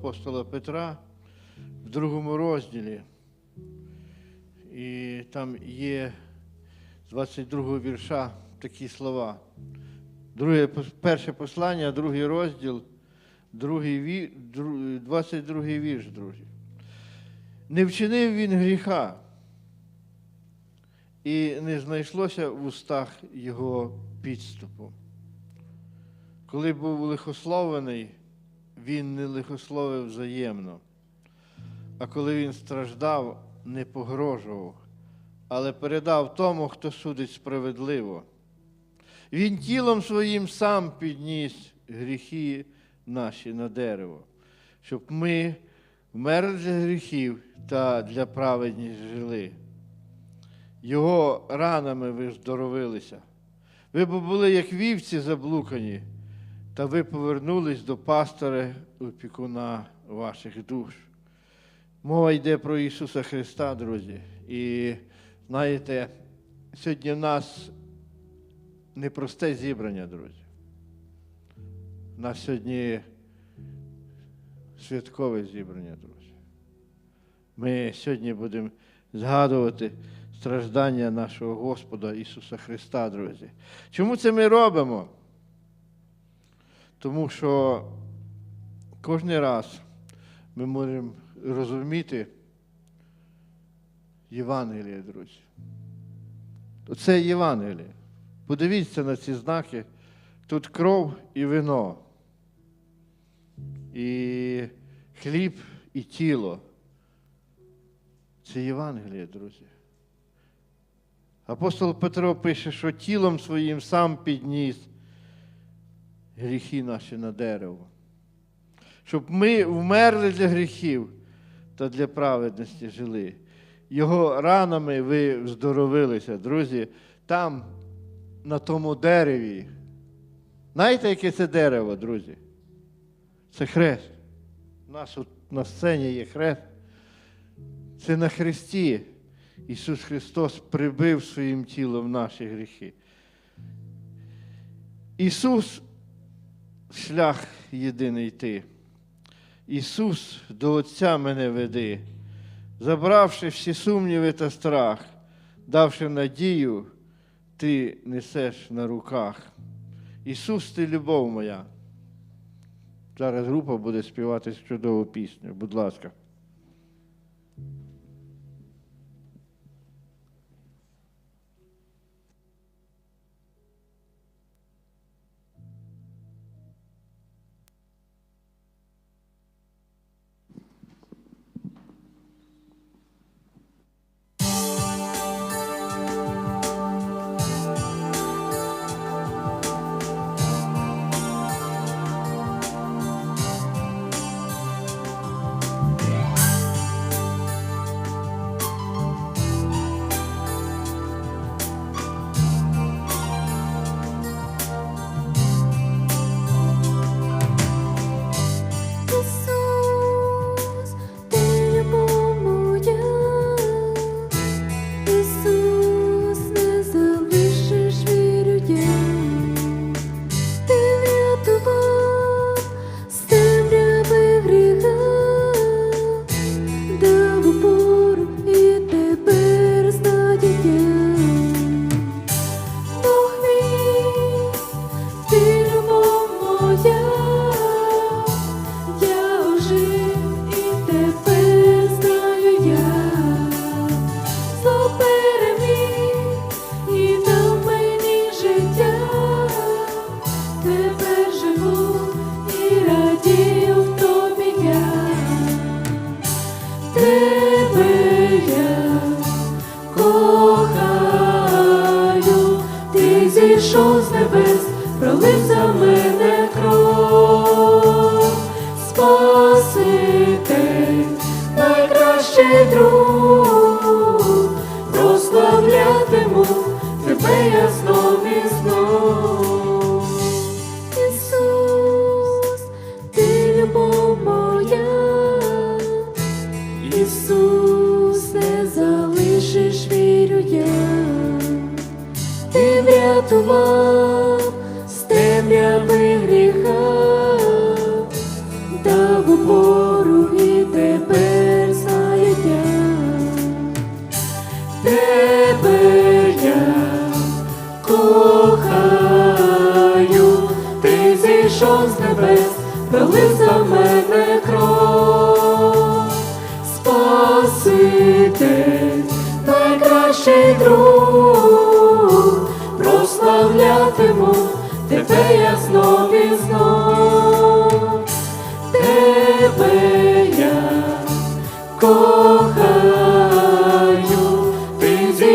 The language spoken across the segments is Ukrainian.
апостола Петра в другому розділі. І там є з 22 вірша такі слова. Друге, перше послання, другий розділ, другий ві, 22 вірш, друзі. Не вчинив він гріха, і не знайшлося в устах його підступу. Коли був лихословений, він не лихословив взаємно. А коли він страждав, не погрожував, але передав тому, хто судить справедливо. Він тілом своїм сам підніс гріхи наші на дерево, щоб ми вмерли для гріхів та для праведність жили. Його ранами ви здоровилися. Ви б були, як вівці заблукані, та ви повернулись до пастора опікуна ваших душ. Мова йде про Ісуса Христа, друзі. І знаєте, сьогодні в нас непросте зібрання, друзі. У нас сьогодні святкове зібрання, друзі. Ми сьогодні будемо згадувати страждання нашого Господа Ісуса Христа, друзі. Чому це ми робимо? Тому що кожен раз ми можемо розуміти Євангеліє, друзі. Оце Євангеліє. Подивіться на ці знаки. Тут кров і вино, і хліб, і тіло. Це Євангеліє, друзі. Апостол Петро пише, що тілом своїм сам підніс гріхи наші на дерево. Щоб ми вмерли для гріхів та для праведності жили. Його ранами ви здоровилися, друзі, там, на тому дереві. Знаєте, яке це дерево, друзі? Це хрест. У нас от на сцені є хрест. Це на хресті Ісус Христос прибив своїм тілом наші гріхи. Ісус шлях єдиний йти. Ісус до Отця мене веди, забравши всі сумніви та страх, давши надію, ти несеш на руках. Ісус, ти любов моя. Зараз група буде співати чудову пісню. Будь ласка.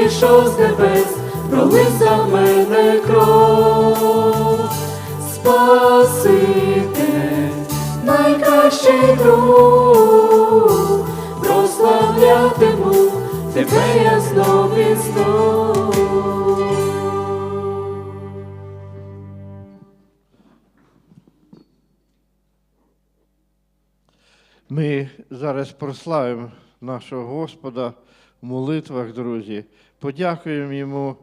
Зійшов з небес, пролив за мене кров, Спаситель, найкращий друг, прославлятиму тебе я знов і знов. Ми зараз прославимо нашого Господа в молитвах, друзі. Подякуємо йому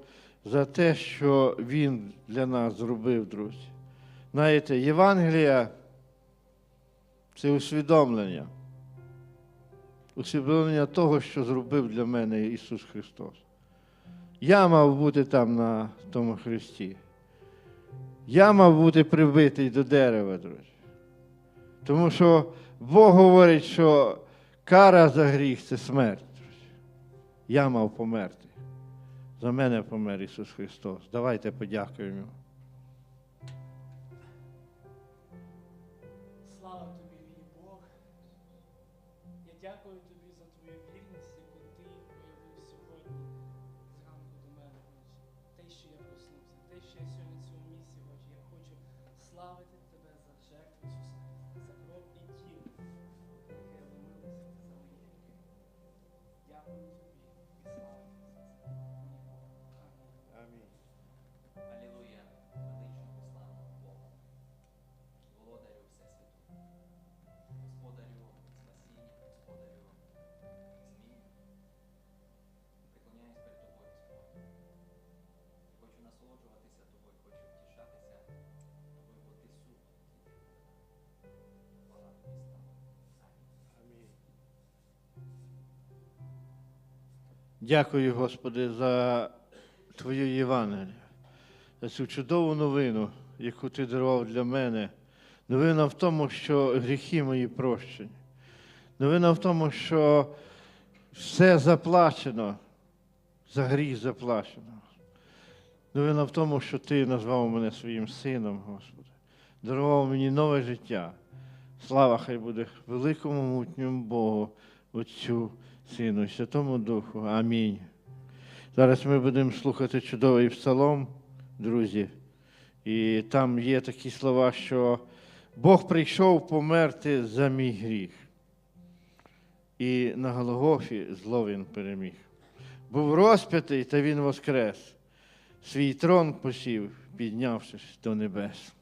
за те, що Він для нас зробив, друзі. Знаєте, Євангелія це усвідомлення. Усвідомлення того, що зробив для мене Ісус Христос. Я мав бути там на тому Христі. Я мав бути прибитий до дерева, друзі. Тому що Бог говорить, що кара за гріх це смерть. Я мав померти. За мене помер Ісус Христос. Давайте подякуємо. Дякую, Господи, за Твою Євангелію, за цю чудову новину, яку Ти дарував для мене. Новина в тому, що гріхи мої прощені. Новина в тому, що все заплачено, за гріх заплачено. Новина в тому, що Ти назвав мене своїм сином, Господи, дарував мені нове життя. Слава хай буде великому мутньому Богу, Отцю, Сину, і Святому Духу. Амінь. Зараз ми будемо слухати чудовий псалом, друзі. І там є такі слова, що Бог прийшов померти за мій гріх. І на Голгофі зло він переміг. Був розп'ятий, та він воскрес. Свій трон посів, піднявшись до небес.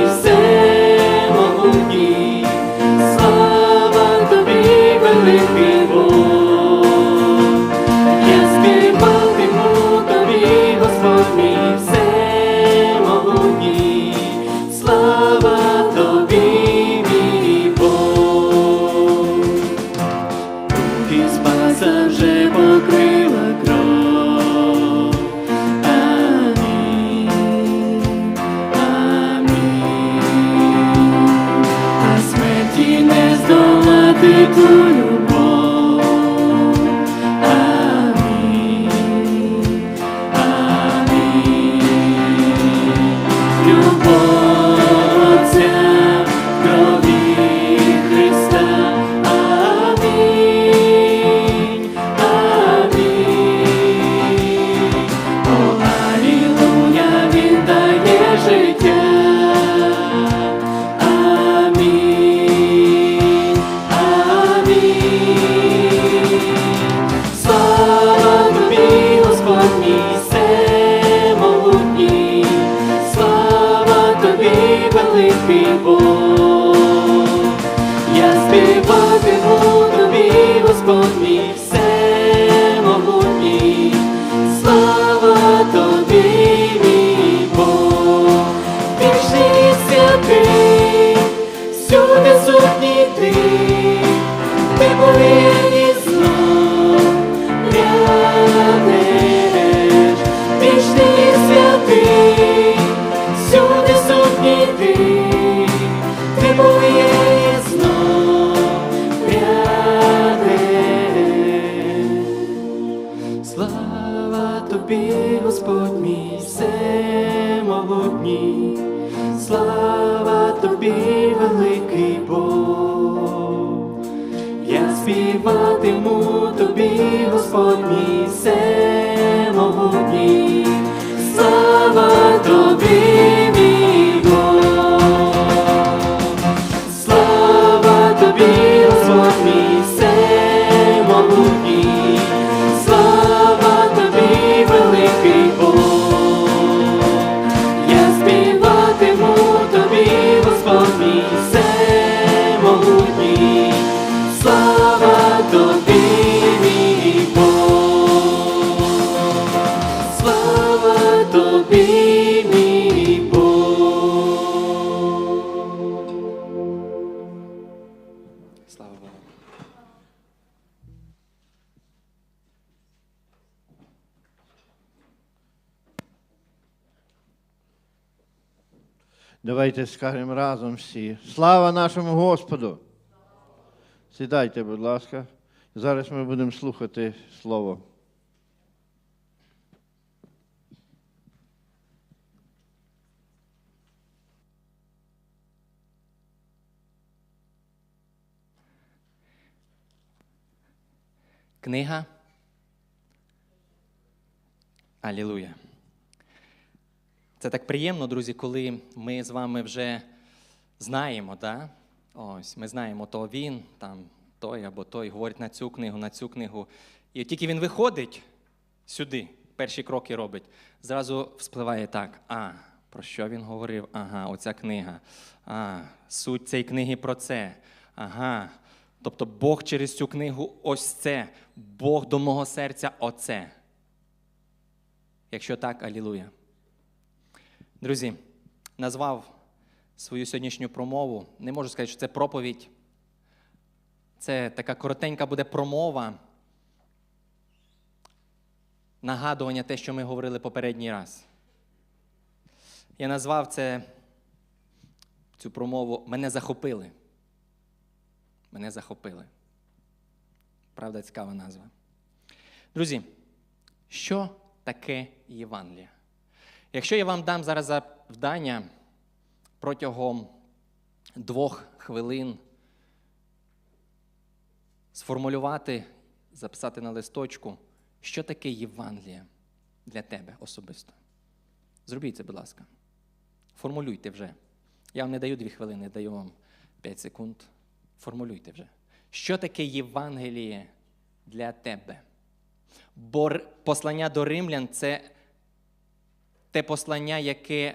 Господь мій тобі, Господь мій, всемогутній, слава тобі, великий Бог. Я співатиму тобі, Господь мій, всемогутній, Давайте скажемо разом всі. Слава нашому Господу! Сідайте, будь ласка. Зараз ми будемо слухати Слово. Книга. Алілуя. Це так приємно, друзі, коли ми з вами вже знаємо, да? Ось, ми знаємо, то він, там, той або той говорить на цю книгу, на цю книгу. І тільки він виходить сюди, перші кроки робить, зразу вспливає так. А, про що він говорив? Ага, оця книга. А, суть цієї книги про це. Ага. Тобто Бог через цю книгу ось це. Бог до мого серця оце. Якщо так, алілуя. Друзі, назвав свою сьогоднішню промову. Не можу сказати, що це проповідь. Це така коротенька буде промова. Нагадування те, що ми говорили попередній раз. Я назвав це цю промову Мене захопили. Мене захопили. Правда, цікава назва. Друзі, що таке Євангелія? Якщо я вам дам зараз завдання протягом двох хвилин сформулювати, записати на листочку, що таке Євангелія для тебе особисто. Зробіть це, будь ласка. Формулюйте вже. Я вам не даю дві хвилини, даю вам 5 секунд. Формулюйте вже. Що таке Євангеліє для тебе? Бо послання до римлян це те послання, яке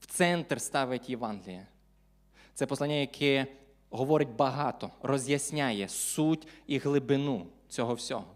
в центр ставить Євангеліє. Це послання, яке говорить багато, роз'ясняє суть і глибину цього всього.